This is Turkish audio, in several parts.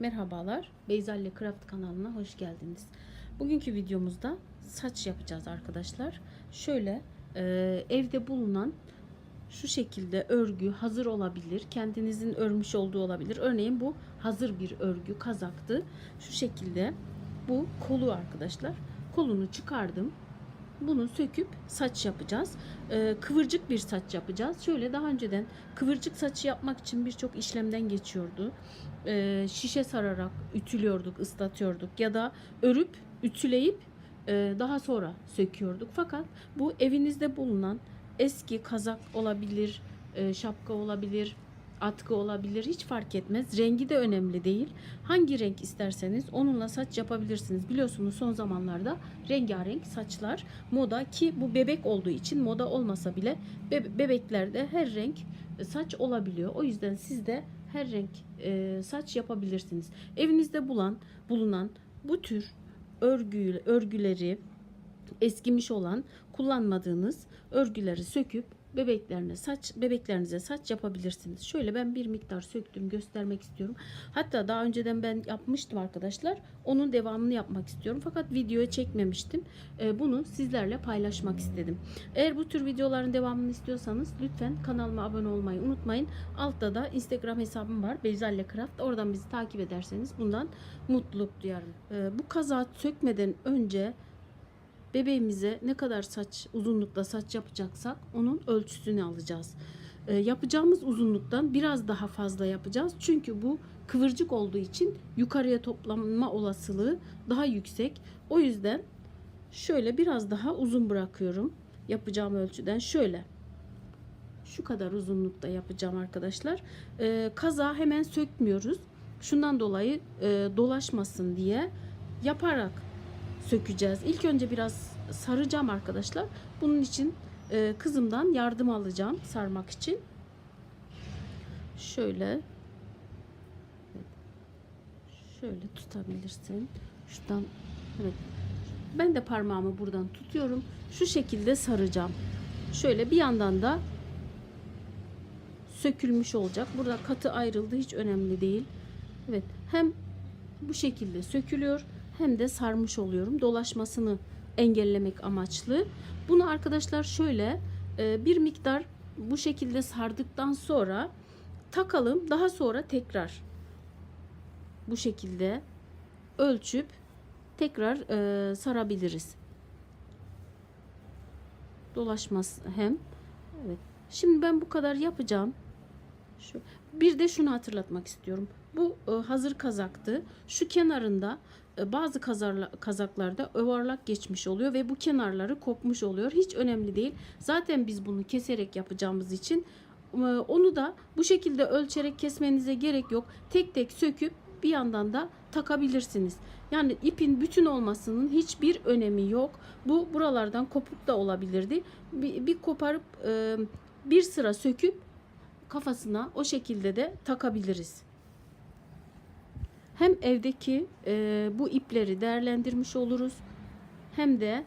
Merhabalar, Beyzalle Craft kanalına hoş geldiniz. Bugünkü videomuzda saç yapacağız arkadaşlar. Şöyle e, evde bulunan şu şekilde örgü hazır olabilir. Kendinizin örmüş olduğu olabilir. Örneğin bu hazır bir örgü, kazaktı. Şu şekilde bu kolu arkadaşlar. Kolunu çıkardım. Bunu söküp saç yapacağız. Ee, kıvırcık bir saç yapacağız. Şöyle daha önceden kıvırcık saçı yapmak için birçok işlemden geçiyordu. Ee, şişe sararak ütülüyorduk, ıslatıyorduk ya da örüp ütüleyip e, daha sonra söküyorduk. Fakat bu evinizde bulunan eski kazak olabilir, e, şapka olabilir, atkı olabilir hiç fark etmez. Rengi de önemli değil. Hangi renk isterseniz onunla saç yapabilirsiniz. Biliyorsunuz son zamanlarda rengarenk saçlar moda ki bu bebek olduğu için moda olmasa bile be- bebeklerde her renk e, saç olabiliyor. O yüzden siz de her renk e, saç yapabilirsiniz. Evinizde bulan bulunan bu tür örgü örgüleri eskimiş olan kullanmadığınız örgüleri söküp bebeklerine saç bebeklerinize saç yapabilirsiniz. Şöyle ben bir miktar söktüm göstermek istiyorum. Hatta daha önceden ben yapmıştım arkadaşlar. Onun devamını yapmak istiyorum. Fakat videoya çekmemiştim. Ee, bunu sizlerle paylaşmak istedim. Eğer bu tür videoların devamını istiyorsanız lütfen kanalıma abone olmayı unutmayın. Altta da Instagram hesabım var. Beyzalle Craft. Oradan bizi takip ederseniz bundan mutluluk duyarım. Ee, bu kazağı sökmeden önce bebeğimize ne kadar saç uzunlukta saç yapacaksak onun ölçüsünü alacağız. Ee, yapacağımız uzunluktan biraz daha fazla yapacağız. Çünkü bu kıvırcık olduğu için yukarıya toplanma olasılığı daha yüksek. O yüzden şöyle biraz daha uzun bırakıyorum. Yapacağım ölçüden şöyle. Şu kadar uzunlukta yapacağım arkadaşlar. Ee, kaza hemen sökmüyoruz. Şundan dolayı e, dolaşmasın diye yaparak sökeceğiz. İlk önce biraz saracağım arkadaşlar. Bunun için e, kızımdan yardım alacağım sarmak için. Şöyle şöyle tutabilirsin. Şuradan evet. Ben de parmağımı buradan tutuyorum. Şu şekilde saracağım. Şöyle bir yandan da sökülmüş olacak. Burada katı ayrıldı hiç önemli değil. Evet. Hem bu şekilde sökülüyor hem de sarmış oluyorum. Dolaşmasını engellemek amaçlı. Bunu arkadaşlar şöyle e, bir miktar bu şekilde sardıktan sonra takalım. Daha sonra tekrar bu şekilde ölçüp tekrar e, sarabiliriz. Dolaşmaz hem. Evet. Şimdi ben bu kadar yapacağım. Bir de şunu hatırlatmak istiyorum. Bu e, hazır kazaktı. Şu kenarında bazı kazarla, kazaklarda övarlak geçmiş oluyor ve bu kenarları kopmuş oluyor. Hiç önemli değil. Zaten biz bunu keserek yapacağımız için e, onu da bu şekilde ölçerek kesmenize gerek yok. Tek tek söküp bir yandan da takabilirsiniz. Yani ipin bütün olmasının hiçbir önemi yok. Bu buralardan kopuk da olabilirdi. Bir, bir koparıp e, bir sıra söküp kafasına o şekilde de takabiliriz. Hem evdeki e, bu ipleri değerlendirmiş oluruz hem de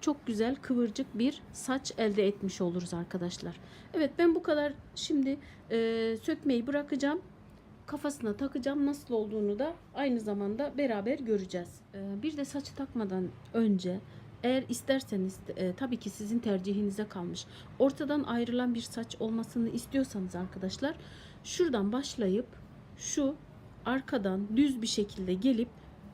çok güzel kıvırcık bir saç elde etmiş oluruz arkadaşlar. Evet ben bu kadar şimdi e, sökmeyi bırakacağım. Kafasına takacağım. Nasıl olduğunu da aynı zamanda beraber göreceğiz. E, bir de saçı takmadan önce eğer isterseniz e, tabii ki sizin tercihinize kalmış. Ortadan ayrılan bir saç olmasını istiyorsanız arkadaşlar şuradan başlayıp şu arkadan düz bir şekilde gelip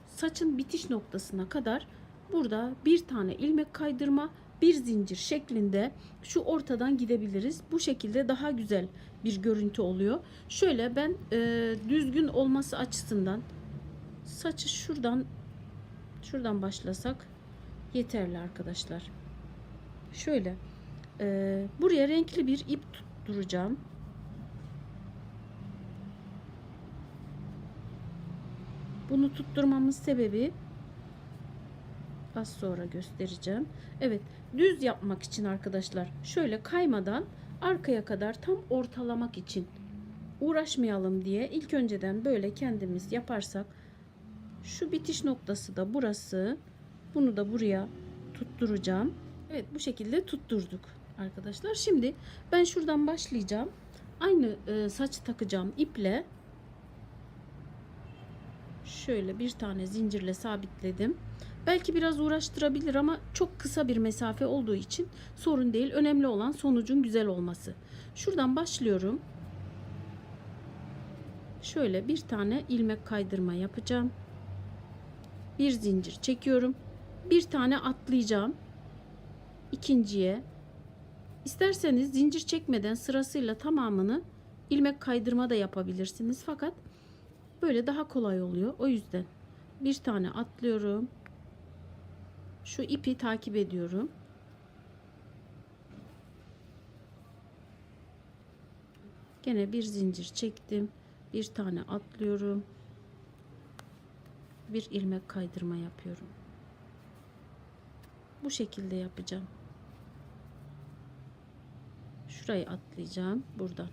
saçın bitiş noktasına kadar burada bir tane ilmek kaydırma bir zincir şeklinde şu ortadan gidebiliriz. Bu şekilde daha güzel bir görüntü oluyor. Şöyle ben e, düzgün olması açısından saçı şuradan şuradan başlasak yeterli arkadaşlar. Şöyle e, buraya renkli bir ip tutturacağım. Bunu tutturmamın sebebi az sonra göstereceğim. Evet düz yapmak için arkadaşlar şöyle kaymadan arkaya kadar tam ortalamak için uğraşmayalım diye ilk önceden böyle kendimiz yaparsak şu bitiş noktası da burası bunu da buraya tutturacağım. Evet bu şekilde tutturduk arkadaşlar. Şimdi ben şuradan başlayacağım. Aynı e, saç takacağım iple Şöyle bir tane zincirle sabitledim. Belki biraz uğraştırabilir ama çok kısa bir mesafe olduğu için sorun değil. Önemli olan sonucun güzel olması. Şuradan başlıyorum. Şöyle bir tane ilmek kaydırma yapacağım. Bir zincir çekiyorum. Bir tane atlayacağım. İkinciye. İsterseniz zincir çekmeden sırasıyla tamamını ilmek kaydırma da yapabilirsiniz. Fakat böyle daha kolay oluyor. O yüzden bir tane atlıyorum. Şu ipi takip ediyorum. Gene bir zincir çektim. Bir tane atlıyorum. Bir ilmek kaydırma yapıyorum. Bu şekilde yapacağım. Şurayı atlayacağım buradan.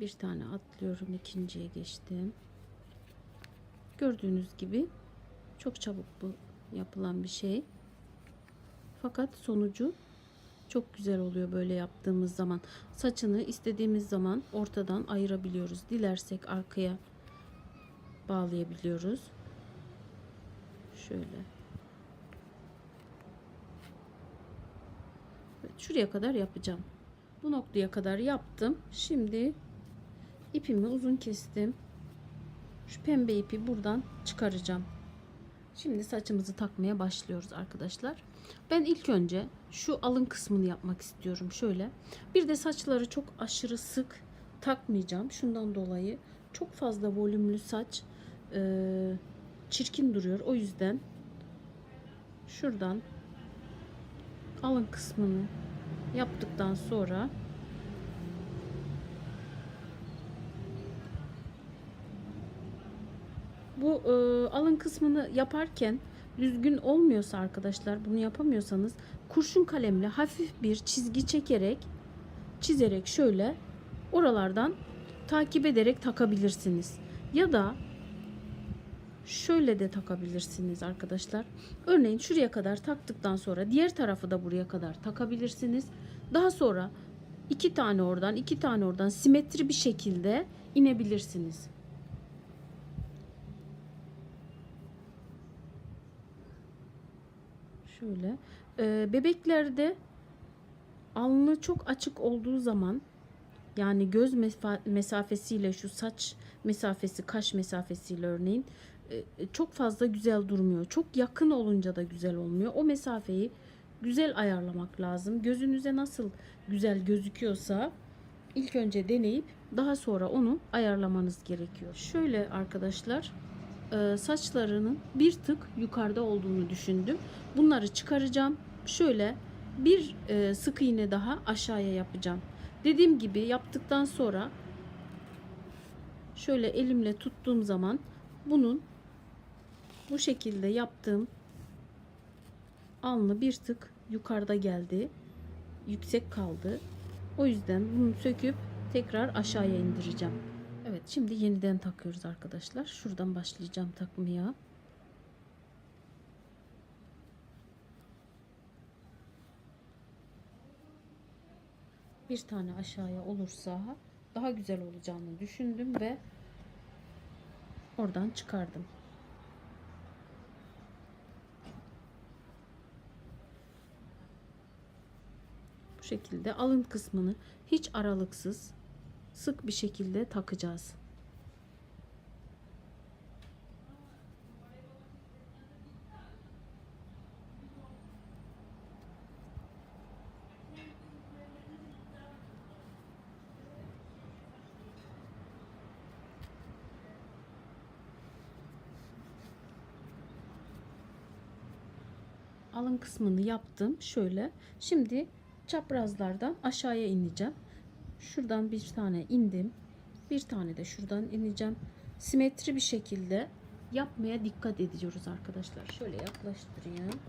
Bir tane atlıyorum, ikinciye geçtim. Gördüğünüz gibi çok çabuk bu yapılan bir şey. Fakat sonucu çok güzel oluyor böyle yaptığımız zaman. Saçını istediğimiz zaman ortadan ayırabiliyoruz. Dilersek arkaya bağlayabiliyoruz. Şöyle. Şuraya kadar yapacağım. Bu noktaya kadar yaptım. Şimdi ipimi uzun kestim. Şu pembe ipi buradan çıkaracağım. Şimdi saçımızı takmaya başlıyoruz arkadaşlar. Ben ilk önce şu alın kısmını yapmak istiyorum. Şöyle. Bir de saçları çok aşırı sık takmayacağım. Şundan dolayı çok fazla volümlü saç e, çirkin duruyor. O yüzden şuradan alın kısmını yaptıktan sonra bu e, alın kısmını yaparken düzgün olmuyorsa arkadaşlar bunu yapamıyorsanız kurşun kalemle hafif bir çizgi çekerek çizerek şöyle oralardan takip ederek takabilirsiniz. Ya da şöyle de takabilirsiniz arkadaşlar. Örneğin şuraya kadar taktıktan sonra diğer tarafı da buraya kadar takabilirsiniz. Daha sonra iki tane oradan iki tane oradan simetri bir şekilde inebilirsiniz. Şöyle. Ee, bebeklerde alnı çok açık olduğu zaman yani göz mesafesiyle şu saç mesafesi, kaş mesafesiyle örneğin e, çok fazla güzel durmuyor. Çok yakın olunca da güzel olmuyor. O mesafeyi güzel ayarlamak lazım. Gözünüze nasıl güzel gözüküyorsa ilk önce deneyip daha sonra onu ayarlamanız gerekiyor. Şöyle arkadaşlar e, saçlarının bir tık yukarıda olduğunu düşündüm. Bunları çıkaracağım. Şöyle bir e, sık iğne daha aşağıya yapacağım. Dediğim gibi yaptıktan sonra şöyle elimle tuttuğum zaman bunun bu şekilde yaptığım alnı bir tık yukarıda geldi. Yüksek kaldı. O yüzden bunu söküp tekrar aşağıya indireceğim. Evet şimdi yeniden takıyoruz arkadaşlar. Şuradan başlayacağım takmaya. Bir tane aşağıya olursa daha güzel olacağını düşündüm ve oradan çıkardım. Bu şekilde alın kısmını hiç aralıksız sık bir şekilde takacağız. alın kısmını yaptım şöyle. Şimdi çaprazlardan aşağıya ineceğim. Şuradan bir tane indim. Bir tane de şuradan ineceğim. Simetri bir şekilde yapmaya dikkat ediyoruz arkadaşlar. Şöyle yaklaştırayım.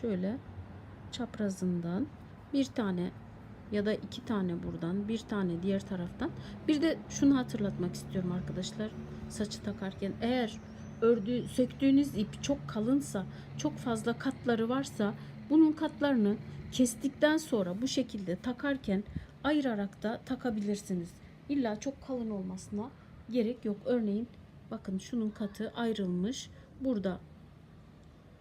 Şöyle çaprazından bir tane ya da iki tane buradan bir tane diğer taraftan bir de şunu hatırlatmak istiyorum arkadaşlar saçı takarken eğer ördüğü söktüğünüz ip çok kalınsa çok fazla katları varsa Bunun katlarını kestikten sonra bu şekilde takarken ayırarak da takabilirsiniz. İlla çok kalın olmasına gerek yok. Örneğin bakın şunun katı ayrılmış. Burada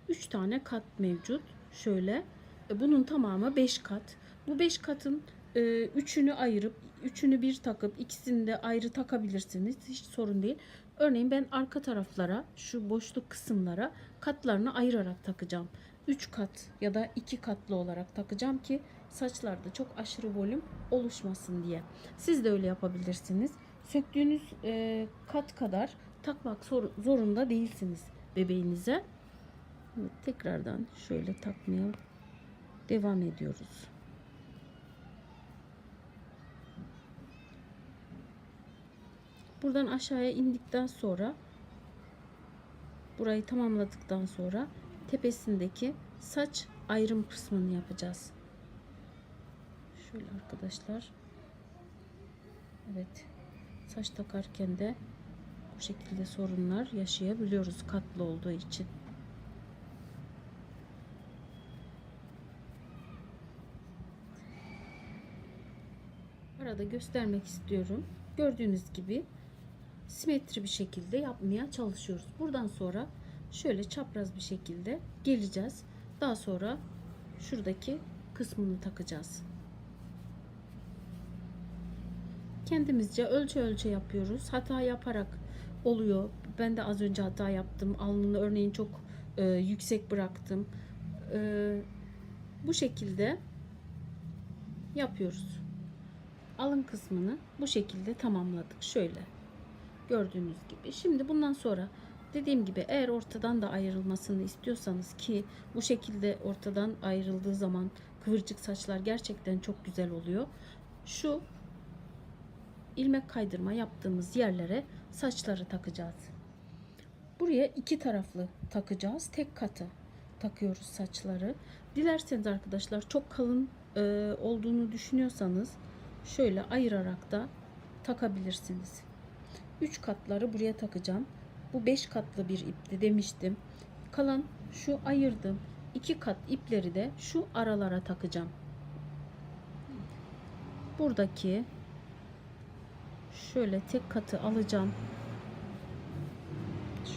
3 tane kat mevcut. Şöyle e, bunun tamamı 5 kat. Bu 5 katın e, üçünü ayırıp üçünü bir takıp ikisini de ayrı takabilirsiniz. Hiç sorun değil. Örneğin ben arka taraflara şu boşluk kısımlara katlarını ayırarak takacağım. 3 kat ya da 2 katlı olarak takacağım ki saçlarda çok aşırı volüm oluşmasın diye. Siz de öyle yapabilirsiniz. Söktüğünüz e, kat kadar takmak zor- zorunda değilsiniz bebeğinize. Evet, tekrardan şöyle takmaya devam ediyoruz. Buradan aşağıya indikten sonra burayı tamamladıktan sonra tepesindeki saç ayrım kısmını yapacağız. Şöyle arkadaşlar. Evet. Saç takarken de bu şekilde sorunlar yaşayabiliyoruz katlı olduğu için. Arada göstermek istiyorum. Gördüğünüz gibi simetri bir şekilde yapmaya çalışıyoruz. Buradan sonra şöyle çapraz bir şekilde geleceğiz. Daha sonra şuradaki kısmını takacağız. Kendimizce ölçü ölçü yapıyoruz. Hata yaparak oluyor. Ben de az önce hata yaptım. Alnını örneğin çok e, yüksek bıraktım. E, bu şekilde yapıyoruz. Alın kısmını bu şekilde tamamladık. Şöyle gördüğünüz gibi. Şimdi bundan sonra dediğim gibi eğer ortadan da ayrılmasını istiyorsanız ki bu şekilde ortadan ayrıldığı zaman kıvırcık saçlar gerçekten çok güzel oluyor. Şu ilmek kaydırma yaptığımız yerlere saçları takacağız. Buraya iki taraflı takacağız. Tek katı takıyoruz saçları. Dilerseniz arkadaşlar çok kalın e, olduğunu düşünüyorsanız şöyle ayırarak da takabilirsiniz. 3 katları buraya takacağım. Bu 5 katlı bir ipti demiştim. Kalan şu ayırdım. 2 kat ipleri de şu aralara takacağım. Buradaki şöyle tek katı alacağım.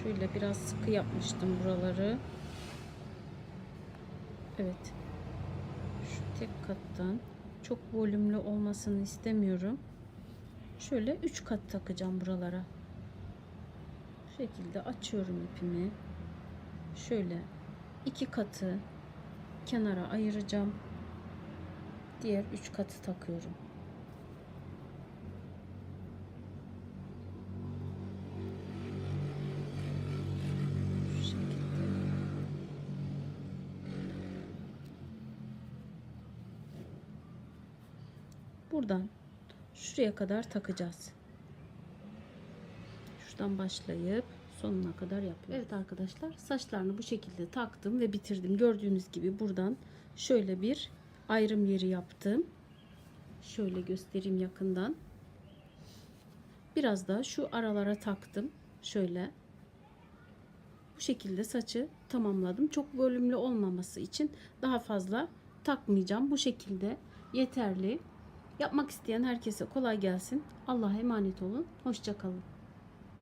Şöyle biraz sıkı yapmıştım buraları. Evet. Şu tek kattan çok volümlü olmasını istemiyorum. Şöyle 3 kat takacağım buralara. Şekilde açıyorum ipimi. Şöyle iki katı kenara ayıracağım. Diğer 3 katı takıyorum. Buradan şuraya kadar takacağız. Şuradan başlayıp sonuna kadar yapıyoruz. Evet arkadaşlar saçlarını bu şekilde taktım ve bitirdim. Gördüğünüz gibi buradan şöyle bir ayrım yeri yaptım. Şöyle göstereyim yakından. Biraz da şu aralara taktım. Şöyle. Bu şekilde saçı tamamladım. Çok bölümlü olmaması için daha fazla takmayacağım. Bu şekilde yeterli. Yapmak isteyen herkese kolay gelsin. Allah'a emanet olun. Hoşçakalın.